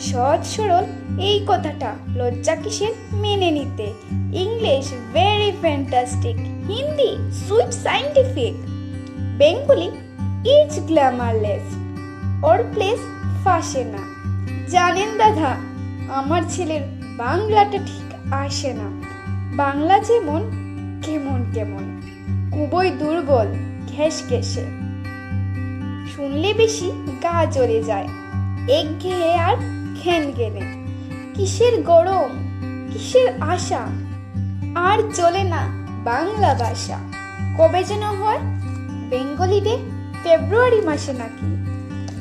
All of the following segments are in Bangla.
সহজ সরল এই কথাটা লজ্জা কিসের? মেনে নিতে। English very fantastic Hindi sweet scientific Bengali is glamourless or place ফাঁসে না। জানেন দাদা, আমার ছেলের বাংলাটা ঠিক আসে না। বাংলা যেমন, কেমন কেমন। খুবই দুর্বল ঘেস ঘেসে শুনলে বেশি গা জ্বলে যায়। এক ঘেয়ে আর ঘ্যান গেলে। কিসের গরম, কিসের আশা? আর চলে না বাংলা ভাষা। কবে যেন হয়? বেঙ্গলিতে ফেব্রুয়ারি মাসে নাকি?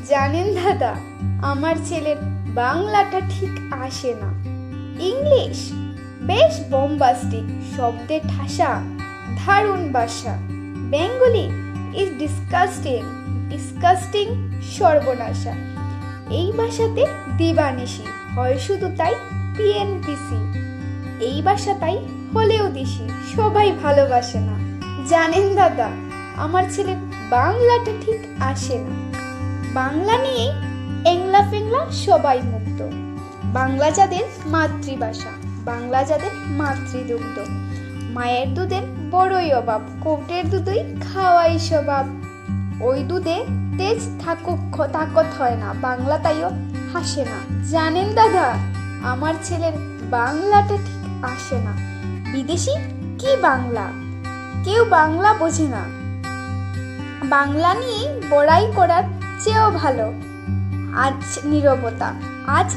জানেন দাদা, আমার ছেলের বাংলাটা ঠিক আসে না। ইংলিশ, বেশ বোম্বাস্টিক শব্দে ঠাসা, দারুণ ভাষা। বেঙ্গলি ইজ ডিসকাস্টিং ডিসকাস্টিং সর্বনাশা। এই ভাষাতে দিবানিশি, হয় শুধু তাই পিএনপিসি। এই ভাষা তাই হলেও দিশি, সবাই ভালোবাসে না। জানেন দাদা, আমার ছেলে বাংলাটা ঠিক আসে না। বাংলা নিয়েই এংলা ফেংলা সবাই মুক্ত। বাংলা যাদের মাতৃভাষা, বাংলা যাদের মাতৃদুগ্ধ। মায়ের দুধের বড়ই অভাব, কোটের দুধই খাওয়াই স্বভাব। ওই দুধে তেজ থাকুক, তাকত হয় না, বাংলা তাইও হাসে না। জানেন দাদা, আমার ছেলের বাংলাটা ঠিক আসে না। বিদেশি কি বাংলা? কেউ বাংলা বোঝে না। বাংলা নিয়ে বড়াই করার চেয়েও ভালো। আজ নীরবতা, আজ